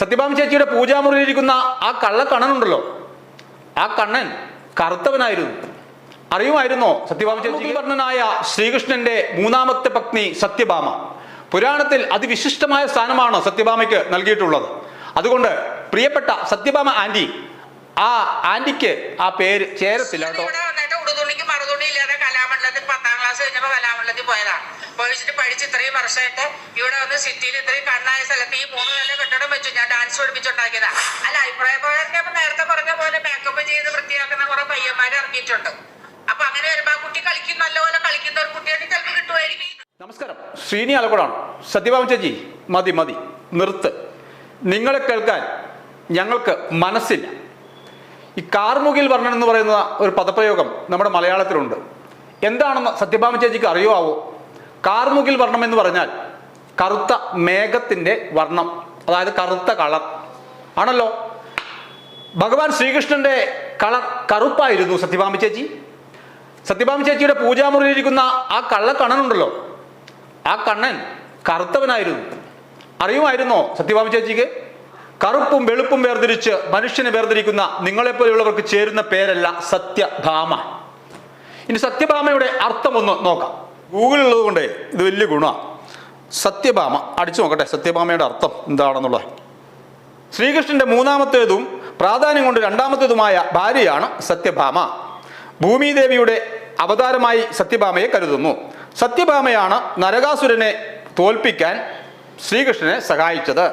സത്യഭാമ ചേച്ചിയുടെ പൂജാമുറിയിലിരിക്കുന്ന ആ കള്ളക്കണ്ണനുണ്ടല്ലോ. ആ കണ്ണൻ കറുത്തവനായിരുന്നു. അറിയുമായിരുന്നോ സത്യഭാമ ചേച്ചി വർണനായ ശ്രീകൃഷ്ണന്റെ മൂന്നാമത്തെ പത്നി സത്യഭാമ. പുരാണത്തിൽ അതിവിശിഷ്ടമായ സ്ഥാനമാണ് സത്യഭാമയ്ക്ക് നൽകിയിട്ടുള്ളത്. അതുകൊണ്ട് പ്രിയപ്പെട്ട സത്യഭാമ ആന്റി ആ ആന്റിക്ക് ആ പേര് ചേരത്തില്ല കേട്ടോ ഇവിടെ വന്നിട്ട് ഉടുതുണിക്ക് മറുതുണി ഇല്ലാതെ കലാമണ്ഡലത്തിൽ പത്താം ക്ലാസ് കഴിഞ്ഞപ്പോ കലാമണ്ഡലത്തിൽ പോയതാ പോയിച്ചിട്ട് പഠിച്ച് ഇത്രയും വർഷമായിട്ട് ഇവിടെ വന്ന് സിറ്റിയിൽ ഇത്രയും കണ്ണായ സ്ഥലത്ത് ഈ മൂന്ന് നില കെട്ടിടം വെച്ചു. ഞാൻ ഡാൻസ് പഠിപ്പിച്ചുണ്ടാക്കിയതാ. അല്ല അഭിപ്രായ പ്രകാരം നേരത്തെ പറഞ്ഞ പോലെ മേക്കപ്പ് ചെയ്ത് വൃത്തിയാക്കുന്ന കുറെ പയ്യന്മാരെ ഇറങ്ങിയിട്ടുണ്ട് അപ്പൊ അങ്ങനെ വരുമ്പോ ആ കുട്ടി കളിക്കും നല്ലപോലെ കളിക്കുന്ന ഒരു കുട്ടിയായിട്ട് ചിലപ്പോൾ കിട്ടുമായിരിക്കും. നമസ്കാരം. ശ്രീനി ആലക്കോടാണ്. സത്യഭാവം ചേച്ചി മതി മതി. നിർത്ത്. നിങ്ങളെ കേൾക്കാൻ ഞങ്ങൾക്ക് മനസ്സില്ല. ഈ കാർമുകിൽ വർണൻ എന്ന് പറയുന്ന ഒരു പദപ്രയോഗം നമ്മുടെ മലയാളത്തിലുണ്ട്. എന്താണെന്ന് സത്യഭാമ ചേച്ചിക്ക് അറിയുമാവോ കാർമുകിൽ വർണം എന്ന് പറഞ്ഞാൽ കറുത്ത മേഘത്തിന്റെ വർണം അതായത് കറുത്ത കളർ. ആണല്ലോ? ഭഗവാൻ ശ്രീകൃഷ്ണന്റെ കളർ കറുപ്പായിരുന്നു സത്യഭാമ ചേച്ചി. സത്യഭാമ ചേച്ചിയുടെ പൂജാമുറിയിലിരിക്കുന്ന ആ കള്ളക്കണ്ണനുണ്ടല്ലോ. ആ കണ്ണൻ കറുത്തവനായിരുന്നു. അറിയുമായിരുന്നോ സത്യഭാമ ചേച്ചിക്ക്? കറുപ്പും വെളുപ്പും വേർതിരിച്ച് മനുഷ്യനെ വേർതിരിക്കുന്ന നിങ്ങളെപ്പോലെയുള്ളവർക്ക് ചേരുന്ന പേരല്ല സത്യഭാമ. ഇനി സത്യഭാമയുടെ അർത്ഥം ഒന്ന് നോക്കാം. ഗൂഗിളിൽ ഉള്ളത് കൊണ്ടേ ഇത് വലിയ ഗുണമാണ് സത്യഭാമ അടിച്ചു നോക്കട്ടെ സത്യഭാമയുടെ അർത്ഥം എന്താണെന്നുള്ളത്. ശ്രീകൃഷ്ണന്റെ മൂന്നാമത്തേതും പ്രാധാന്യം കൊണ്ട് രണ്ടാമത്തേതുമായ ഭാര്യയാണ് സത്യഭാമ. ഭൂമിദേവിയുടെ അവതാരമായി സത്യഭാമയെ കരുതുന്നു. സത്യഭാമയാണ് നരകാസുരനെ തോൽപ്പിക്കാൻ ശ്രീകൃഷ്ണനെ സഹായിച്ചത്.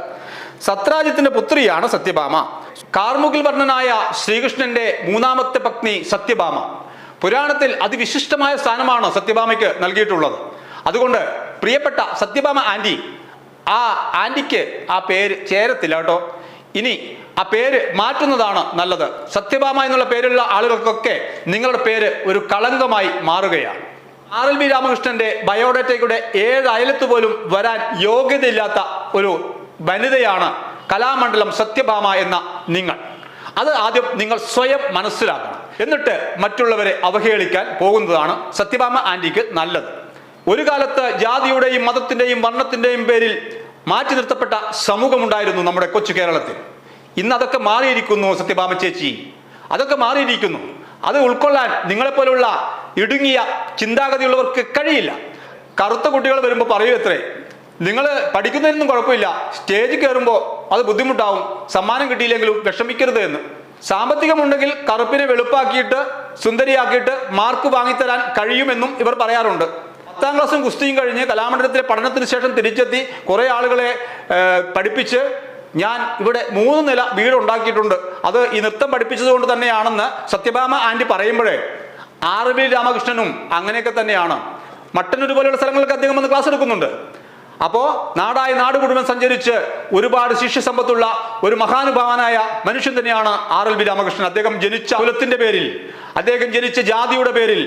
സത്രാജിത്തിന്റെ പുത്രിയാണ് സത്യഭാമ. കാർമുകിൽ വർണനായ ശ്രീകൃഷ്ണന്റെ മൂന്നാമത്തെ പത്നി സത്യഭാമ. പുരാണത്തിൽ അതിവിശിഷ്ടമായ സ്ഥാനമാണ് സത്യഭാമയ്ക്ക് നൽകിയിട്ടുള്ളത്. അതുകൊണ്ട് പ്രിയപ്പെട്ട സത്യഭാമ ആന്റി ആ ആന്റിക്ക് ആ പേര് ചേരത്തില്ല കേട്ടോ. ഇനി ആ പേര് മാറ്റുന്നതാണ് നല്ലത്. സത്യഭാമ എന്നുള്ള പേരുള്ള ആളുകൾക്കൊക്കെ നിങ്ങളുടെ പേര് ഒരു കളങ്കമായി മാറുകയാണ്. ആർ എൽ ബി രാമകൃഷ്ണന്റെ ബയോഡേറ്റയുടെ ഏഴ് അയലത്ത് പോലും വരാൻ യോഗ്യതയില്ലാത്ത ഒരു വനിതയാണ് കലാമണ്ഡലം സത്യഭാമ എന്ന നിങ്ങൾ. അത് ആദ്യം നിങ്ങൾ സ്വയം മനസ്സിലാക്കണം. എന്നിട്ട് മറ്റുള്ളവരെ അവഹേളിക്കാൻ പോകുന്നതാണ് സത്യഭാമ ആന്റിക്ക് നല്ലത്. ഒരു കാലത്ത് ജാതിയുടെയും മതത്തിന്റെയും വർണത്തിന്റെയും പേരിൽ മാറ്റി നിർത്തപ്പെട്ട സമൂഹമുണ്ടായിരുന്നു നമ്മുടെ കൊച്ചു കേരളത്തിൽ. ഇന്ന് അതൊക്കെ മാറിയിരിക്കുന്നു സത്യഭാമ ചേച്ചി. അതൊക്കെ മാറിയിരിക്കുന്നു. അത് ഉൾക്കൊള്ളാൻ നിങ്ങളെപ്പോലുള്ള ഇടുങ്ങിയ ചിന്താഗതിയുള്ളവർക്ക് കഴിയില്ല. കറുത്ത കുട്ടികൾ വരുമ്പോൾ പറയൂ എത്രേ. നിങ്ങൾ പഠിക്കുന്നതിനൊന്നും കുഴപ്പമില്ല. സ്റ്റേജ് കയറുമ്പോൾ അത് ബുദ്ധിമുട്ടാവും. സമ്മാനം കിട്ടിയില്ലെങ്കിലും വിഷമിക്കരുത് എന്ന്. സാമ്പത്തികമുണ്ടെങ്കിൽ കറുപ്പിനെ വെളുപ്പാക്കിയിട്ട് സുന്ദരിയാക്കിയിട്ട് മാർക്ക് വാങ്ങിത്തരാൻ കഴിയുമെന്നും ഇവർ പറയാറുണ്ട്. പത്താം ക്ലാസ്സും കുസ്തിയും കഴിഞ്ഞ് കലാമണ്ഡലത്തിലെ പഠനത്തിന് ശേഷം തിരിച്ചെത്തി കുറേ ആളുകളെ പഠിപ്പിച്ച് ഞാൻ ഇവിടെ മൂന്ന് നില വീട് ഉണ്ടാക്കിയിട്ടുണ്ട് അത് ഈ നൃത്തം പഠിപ്പിച്ചത് കൊണ്ട് തന്നെയാണെന്ന് സത്യഭാമ ആന്റി പറയുമ്പോഴേ ആർ ബി രാമകൃഷ്ണനും അങ്ങനെയൊക്കെ തന്നെയാണ്. മട്ടന്നൂർ പോലെയുള്ള സ്ഥലങ്ങൾക്ക് അദ്ദേഹം വന്ന് ക്ലാസ് എടുക്കുന്നുണ്ട്. അപ്പോ നാടായ നാട് മുഴുവൻ സഞ്ചരിച്ച് ഒരുപാട് ശിഷ്യ സമ്പത്തുള്ള ഒരു മഹാനുഭാവനായ മനുഷ്യൻ തന്നെയാണ് ആർ എൽ ബി രാമകൃഷ്ണൻ. അദ്ദേഹം ജനിച്ച കുലത്തിന്റെ പേരിൽ അദ്ദേഹം ജനിച്ച ജാതിയുടെ പേരിൽ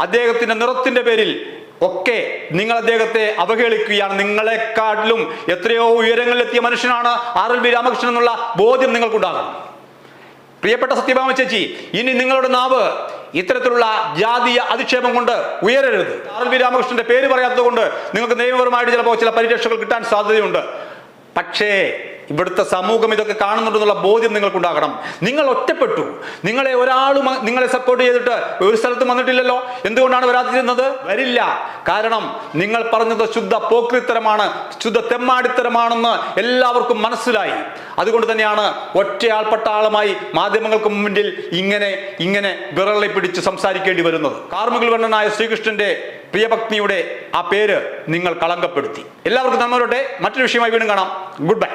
അദ്ദേഹത്തിന്റെ നിറത്തിന്റെ പേരിൽ ഒക്കെ നിങ്ങൾ അദ്ദേഹത്തെ അവഹേളിക്കുകയാണ്. നിങ്ങളെക്കാട്ടിലും എത്രയോ ഉയരങ്ങളിലെത്തിയ മനുഷ്യനാണ് ആർ എൽ ബി രാമകൃഷ്ണൻ എന്നുള്ള ബോധ്യം നിങ്ങൾക്കുണ്ടാകണം പ്രിയപ്പെട്ട സത്യഭാമ ചേച്ചി ഇനി നിങ്ങളുടെ നാവ് ഇത്തരത്തിലുള്ള ജാതീയ അധിക്ഷേപം കൊണ്ട് ഉയരരുത്. ആർ എൽ വി രാമകൃഷ്ണന്റെ പേര് പറയാത്തത് കൊണ്ട് നിങ്ങൾക്ക് നിയമപരമായിട്ട് ചിലപ്പോൾ ചില പരിരക്ഷകൾ കിട്ടാൻ സാധ്യതയുണ്ട്. പക്ഷേ ഇവിടുത്തെ സമൂഹം ഇതൊക്കെ കാണുന്നുണ്ടെന്നുള്ള ബോധ്യം നിങ്ങൾക്കുണ്ടാകണം. നിങ്ങൾ ഒറ്റപ്പെട്ടു. നിങ്ങളെ ഒരാളും നിങ്ങളെ സപ്പോർട്ട് ചെയ്തിട്ട് ഒരു സ്ഥലത്തും വന്നിട്ടില്ലല്ലോ. എന്തുകൊണ്ടാണ് വരാതിരുന്നത്? വരില്ല. കാരണം നിങ്ങൾ പറഞ്ഞത് ശുദ്ധ പോക്രിത്തരമാണ് ശുദ്ധ തെമ്മാടിത്തരമാണെന്ന് എല്ലാവർക്കും മനസ്സിലായി. അതുകൊണ്ട് തന്നെയാണ് ഒറ്റയാൾ പട്ടാളമായി മാധ്യമങ്ങൾക്ക് മുമ്പിൽ ഇങ്ങനെ ഇങ്ങനെ വിറളി പിടിച്ച് സംസാരിക്കേണ്ടി വരുന്നത്. കാർമുകിൽ വർണനായ ശ്രീകൃഷ്ണന്റെ പ്രിയഭക്തിയുടെ ആ പേര് നിങ്ങൾ കളങ്കപ്പെടുത്തി. എല്ലാവർക്കും നന്മ മറ്റൊരു വിഷയമായി വീണ്ടും കാണാം. Good bye